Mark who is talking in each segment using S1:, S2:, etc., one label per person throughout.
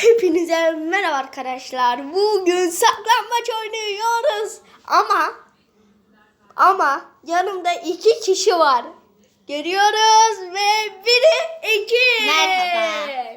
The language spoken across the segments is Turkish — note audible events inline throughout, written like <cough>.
S1: Hepinize merhaba arkadaşlar. Bugün saklanmaç oynuyoruz. Ama ama yanımda iki kişi var. Görüyoruz ve biri iki.
S2: Merhaba.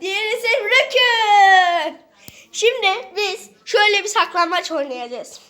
S1: Diğeri Rükün. Şimdi biz şöyle bir saklanmaç oynayacağız.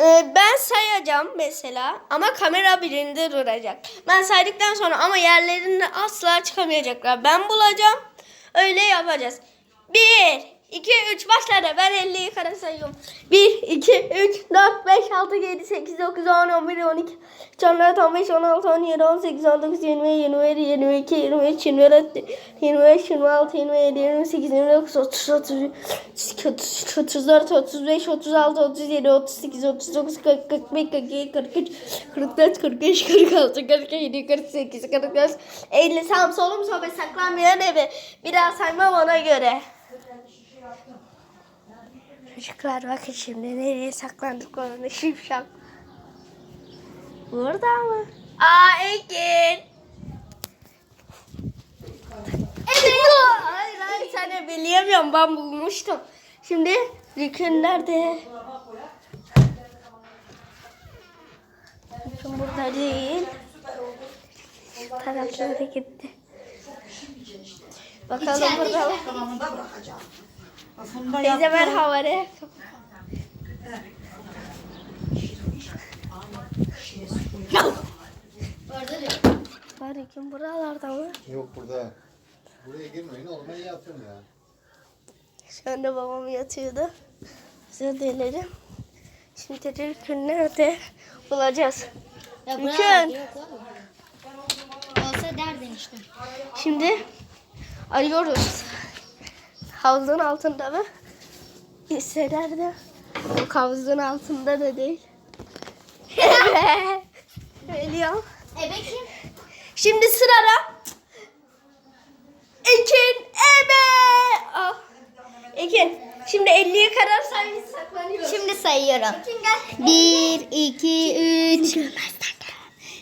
S1: Ee, ben sayacağım mesela ama kamera birinde duracak. Ben saydıktan sonra ama yerlerinde asla çıkamayacaklar. Ben bulacağım. Öyle yapacağız. 1, 2, 3 başladı. Ben 50'yi yukarı sayıyorum. 1, 2, 3, 4, 5, 6, 7, 8, 9, 10, 11, 12, 14, 15, 16, 17, 18, 19, 20, 21, 22, 23, 24, 25, 26, 27, 28, 29, 30, 30, 34, 35, 36, 37, 38, 39, 40, 41, 42, 43, 44, 45, 46, 47, 48, 49, 50. Sağım solum sohbet saklanmayan evi. Bir daha saymam ona göre. Çocuklar bakın şimdi nereye saklandık orada şifşak Burada mı? Aa Ekin. Evet. Hayır hayır seni bilemiyorum ben bulmuştum. Şimdi Rükün nerede? Rükün burada değil. Taraflara gitti. Bakalım İçeride bakalım. Kafamda bırakacağım. Kafamda Teyze yaptım. ver havale. Bari kim buralarda mı?
S3: Yok burada. Buraya girmeyin oğlum ben yatıyorum ya.
S1: Şu anda babam yatıyordu. Özür dilerim. Şimdi Türk'ün nerede
S2: bulacağız. Ya Mümkün. Olsa derdin işte.
S1: Şimdi arıyoruz. Havuzun altında mı? Hisseler de o havuzun altında da değil. Ebe. <laughs> Geliyor.
S2: Ebe kim?
S1: Şimdi sırada Ekin Ebe. Ah. Ekin. Şimdi 50'ye kadar
S2: say saklanıyoruz. Şimdi sayıyorum. Ekin gel. 1, 2, 3.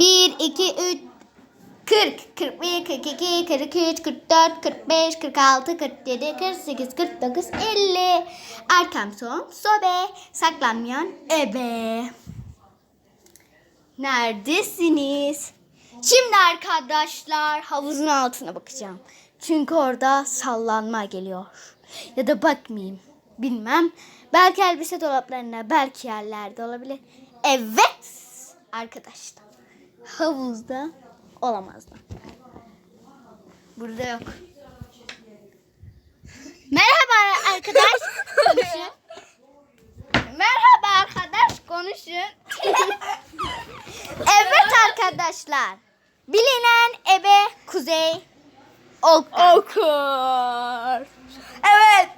S2: 1, 2, 3, 40, 41, 42, 43, 44, 45, 46, 47, 48, 49, 50. Arkam son, sobe, saklanmayan ebe. Neredesiniz? Şimdi arkadaşlar havuzun altına bakacağım. Çünkü orada sallanma geliyor. Ya da bakmayayım. Bilmem. Belki elbise dolaplarına, belki yerlerde olabilir. Evet arkadaşlar havuzda olamazdı. Burada yok. Merhaba arkadaş. Konuşun. Merhaba arkadaş konuşun. evet arkadaşlar. Bilinen ebe kuzey okur.
S1: okur. Evet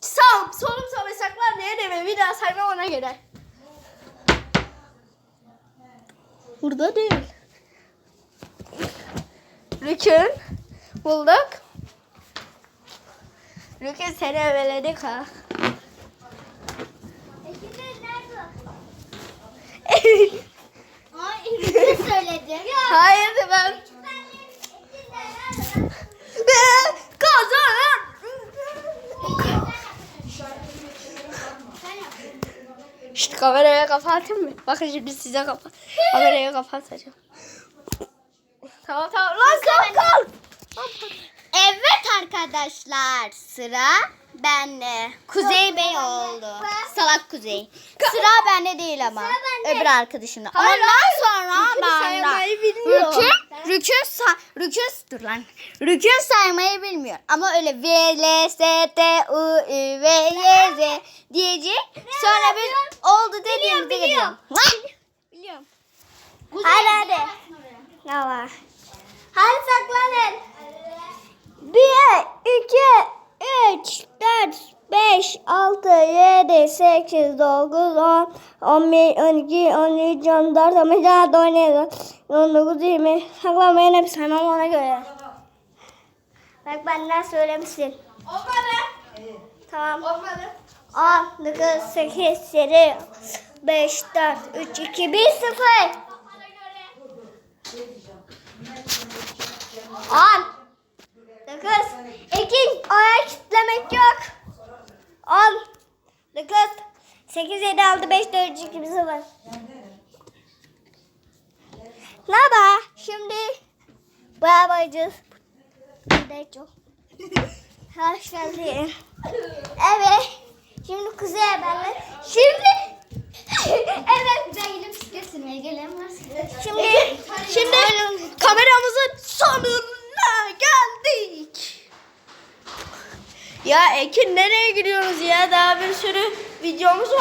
S1: Sağım, solum sağ ve saklar diye Bir daha sayma ona göre. Burada değil. Rükün bulduk. Rükün seni eveledik
S2: ha. <laughs>
S1: Hayır. Kameraya kapatayım mı? Bakın şimdi size kapat. Kameraya kapatacağım. Tamam tamam. Lan kalk
S2: kalk. Evet arkadaşlar sıra bende. Kuzey Bey oldu. Salak Kuzey. Sıra bende değil ama. Öbür arkadaşımda. Ama Hayır, hayır. sonra Rükün bende. saymayı bilmiyor. sa rükün, dur lan. Rükün saymayı bilmiyor. Ama öyle V, L, S, T, U, Ü, V, Y, Z diyecek. Sonra biz oldu dediğimizde
S1: Biliyorum. Biliyorum. Kuzey, Hadi hadi. Ne var? Hadi saklanın. Bir, iki, üç, dört, beş altı yedi sekiz dokuz on on bir on iki on üç on dört on beş on 22, on 24, 25, 26, 27, 28, 29, Saklamayın hep sana ona göre. Bak benden söylemişsin. Olmadı. Tamam. Olmadı. 6, 8, 7, 5, 4, 3, 2, 1, 0. 10, 9, 2, oraya kitlemek yok. 10, 9, 8, 7, 6, 5, 4, 2, 1, 0. Merhaba, şimdi beraber yapacağız. Burada çok. <laughs> Hoş geldin. Evet. Şimdi kuzeye benle.
S2: Şimdi <laughs> evet benim bisikletime gelemez.
S1: Şimdi şimdi kameramızın sonuna geldik. Ya Ekin nereye gidiyoruz ya? Daha bir sürü videomuz var.